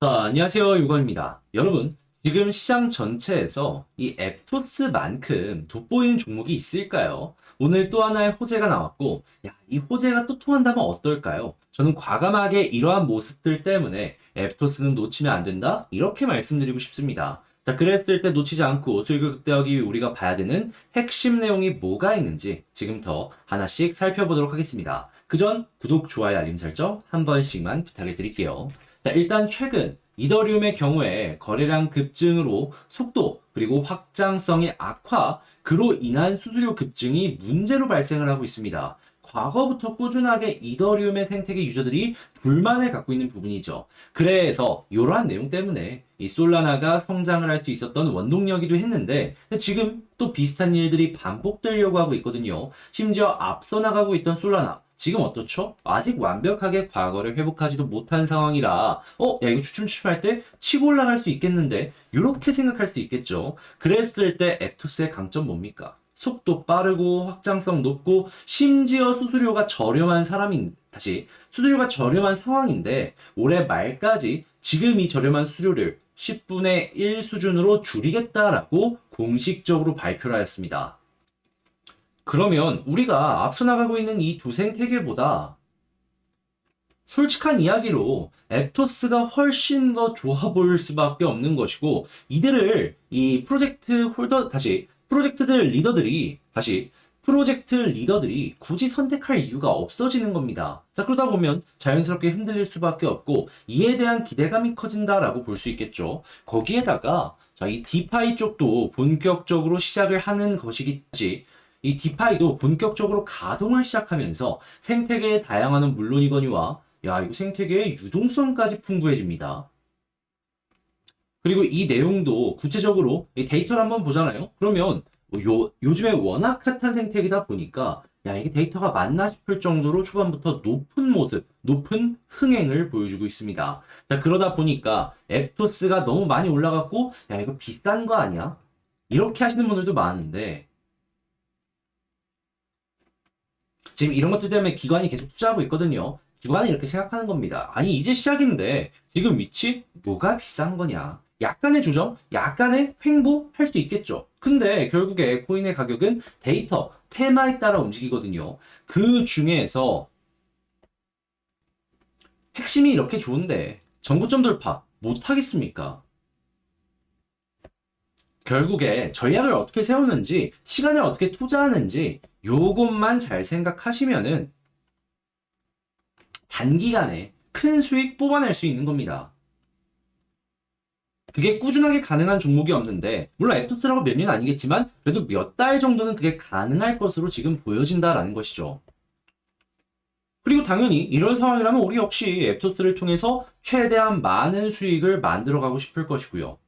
자, 안녕하세요. 유건입니다. 여러분, 지금 시장 전체에서 이 앱토스만큼 돋보이는 종목이 있을까요? 오늘 또 하나의 호재가 나왔고, 야, 이 호재가 또 통한다면 어떨까요? 저는 과감하게 이러한 모습들 때문에 앱토스는 놓치면 안 된다? 이렇게 말씀드리고 싶습니다. 자, 그랬을 때 놓치지 않고 수익을 극대화하기 위해 우리가 봐야 되는 핵심 내용이 뭐가 있는지 지금부터 하나씩 살펴보도록 하겠습니다. 그 전 구독, 좋아요, 알림 설정 한 번씩만 부탁을 드릴게요. 자, 일단 최근 이더리움의 경우에 거래량 급증으로 속도 그리고 확장성의 악화, 그로 인한 수수료 급증이 문제로 발생을 하고 있습니다. 과거부터 꾸준하게 이더리움의 생태계 유저들이 불만을 갖고 있는 부분이죠. 그래서 이러한 내용 때문에 이 솔라나가 성장을 할 수 있었던 원동력이기도 했는데 지금 또 비슷한 일들이 반복되려고 하고 있거든요. 심지어 앞서 나가고 있던 솔라나 지금 어떻죠? 아직 완벽하게 과거를 회복하지도 못한 상황이라 어? 야 이거 추춤추춤할 때 치고 올라갈 수 있겠는데 이렇게 생각할 수 있겠죠. 그랬을 때 앱토스의 강점 뭡니까? 속도 빠르고 확장성 높고 심지어 수수료가 저렴한 사람인 다시 수수료가 저렴한 상황인데 올해 말까지 지금 이 저렴한 수수료를 10분의 1 수준으로 줄이겠다라고 공식적으로 발표를 하였습니다. 그러면 우리가 앞서 나가고 있는 이 두 생태계보다 솔직한 이야기로 앱토스가 훨씬 더 좋아 보일 수밖에 없는 것이고 이들을 이 프로젝트 홀더 다시 프로젝트들 리더들이 다시 프로젝트 리더들이 굳이 선택할 이유가 없어지는 겁니다. 자, 그러다 보면 자연스럽게 흔들릴 수밖에 없고 이에 대한 기대감이 커진다라고 볼 수 있겠죠. 거기에다가 자, 이 디파이 쪽도 본격적으로 시작을 하는 것이겠지. 이 디파이도 본격적으로 가동을 시작하면서 생태계의 다양화는 물론이거니와 야, 이거 생태계의 유동성까지 풍부해집니다. 그리고 이 내용도 구체적으로 이 데이터를 한번 보잖아요. 그러면 뭐 요, 요즘에 워낙 핫한 생태계다 보니까 야, 이게 데이터가 맞나 싶을 정도로 초반부터 높은 모습, 높은 흥행을 보여주고 있습니다. 자, 그러다 보니까 앱토스가 너무 많이 올라갔고, 야, 이거 비싼 거 아니야? 이렇게 하시는 분들도 많은데, 지금 이런 것들 때문에 기관이 계속 투자하고 있거든요. 기관이 이렇게 생각하는 겁니다. 아니, 이제 시작인데, 지금 위치? 뭐가 비싼 거냐? 약간의 조정, 약간의 횡보 할 수 있겠죠. 근데 결국에 코인의 가격은 데이터, 테마에 따라 움직이거든요. 그 중에서 핵심이 이렇게 좋은데 정구점 돌파 못 하겠습니까? 결국에 전략을 어떻게 세우는지, 시간을 어떻게 투자하는지 요것만 잘 생각하시면은 단기간에 큰 수익 뽑아낼 수 있는 겁니다. 그게 꾸준하게 가능한 종목이 없는데, 물론 앱토스라고 몇 년 아니겠지만, 그래도 몇 달 정도는 그게 가능할 것으로 지금 보여진다라는 것이죠. 그리고 당연히 이런 상황이라면 우리 역시 앱토스를 통해서 최대한 많은 수익을 만들어 가고 싶을 것이고요.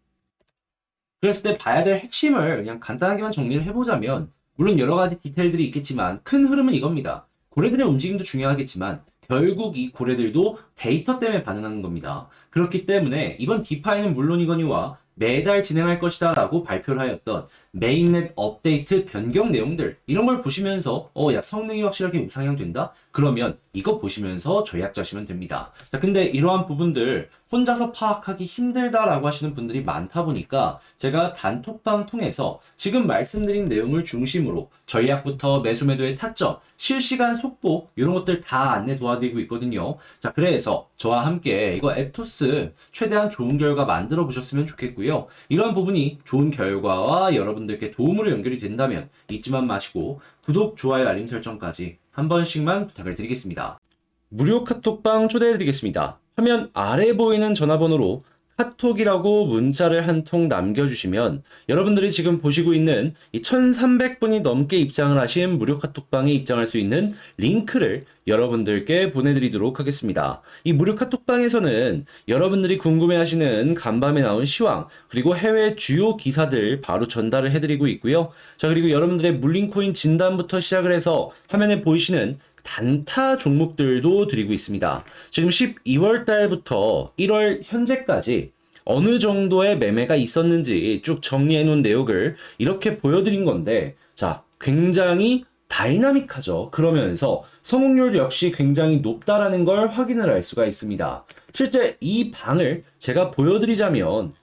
그랬을 때 봐야 될 핵심을 그냥 간단하게만 정리를 해보자면, 물론 여러 가지 디테일들이 있겠지만, 큰 흐름은 이겁니다. 고래들의 움직임도 중요하겠지만, 결국 이 고래들도 데이터 때문에 반응하는 겁니다. 그렇기 때문에 이번 디파이는 물론이거니와 매달 진행할 것이다 라고 발표를 하였던 메인넷 업데이트 변경 내용들 이런 걸 보시면서 어 야 성능이 확실하게 우상향 된다? 그러면 이거 보시면서 전략자시면 됩니다. 자 근데 이러한 부분들 혼자서 파악하기 힘들다라고 하시는 분들이 많다 보니까 제가 단톡방 통해서 지금 말씀드린 내용을 중심으로 전략부터 매수 매도의 타점, 실시간 속보 이런 것들 다 안내 도와드리고 있거든요. 자 그래서 저와 함께 이거 앱토스 최대한 좋은 결과 만들어 보셨으면 좋겠고요. 이러한 부분이 좋은 결과와 여러분 들께 도움으로 연결이 된다면 잊지만 마시고 구독, 좋아요, 알림 설정까지 한 번씩만 부탁을 드리겠습니다. 무료 카톡방 초대해드리겠습니다. 화면 아래 보이는 전화번호로 카톡이라고 문자를 한 통 남겨주시면 여러분들이 지금 보시고 있는 이 1300분이 넘게 입장을 하신 무료 카톡방에 입장할 수 있는 링크를 여러분들께 보내드리도록 하겠습니다. 이 무료 카톡방에서는 여러분들이 궁금해하시는 간밤에 나온 시황 그리고 해외 주요 기사들 바로 전달을 해드리고 있고요. 자 그리고 여러분들의 물린코인 진단부터 시작을 해서 화면에 보이시는 단타 종목들도 드리고 있습니다. 지금 12월 달부터 1월 현재까지 어느 정도의 매매가 있었는지 쭉 정리해 놓은 내용을 이렇게 보여드린 건데, 자, 굉장히 다이나믹하죠. 그러면서 성공률 역시 굉장히 높다라는 걸 확인을 할 수가 있습니다. 실제 이 방을 제가 보여드리자면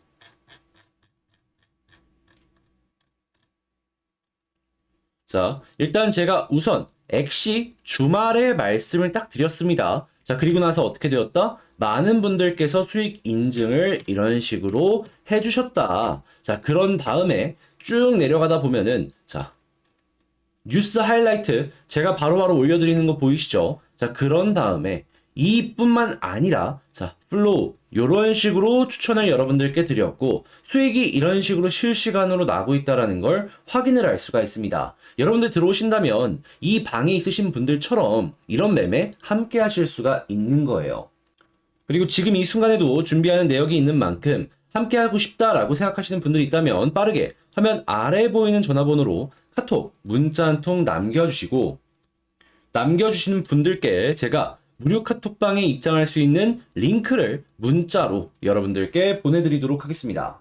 자, 일단 제가 우선 액시 주말에 말씀을 딱 드렸습니다. 자, 그리고 나서 어떻게 되었다? 많은 분들께서 수익 인증을 이런 식으로 해주셨다. 자, 그런 다음에 쭉 내려가다 보면은, 자, 뉴스 하이라이트 제가 바로바로 올려드리는 거 보이시죠? 자, 그런 다음에 이뿐만 아니라 자, 플로우 이런 식으로 추천을 여러분들께 드렸고 수익이 이런 식으로 실시간으로 나고 있다라는 걸 확인을 할 수가 있습니다. 여러분들 들어오신다면 이 방에 있으신 분들처럼 이런 매매 함께 하실 수가 있는 거예요. 그리고 지금 이 순간에도 준비하는 내역이 있는 만큼 함께 하고 싶다라고 생각하시는 분들이 있다면 빠르게 화면 아래 보이는 전화번호로 카톡, 문자 한 통 남겨주시고 남겨주시는 분들께 제가 무료 카톡방에 입장할 수 있는 링크를 문자로 여러분들께 보내드리도록 하겠습니다.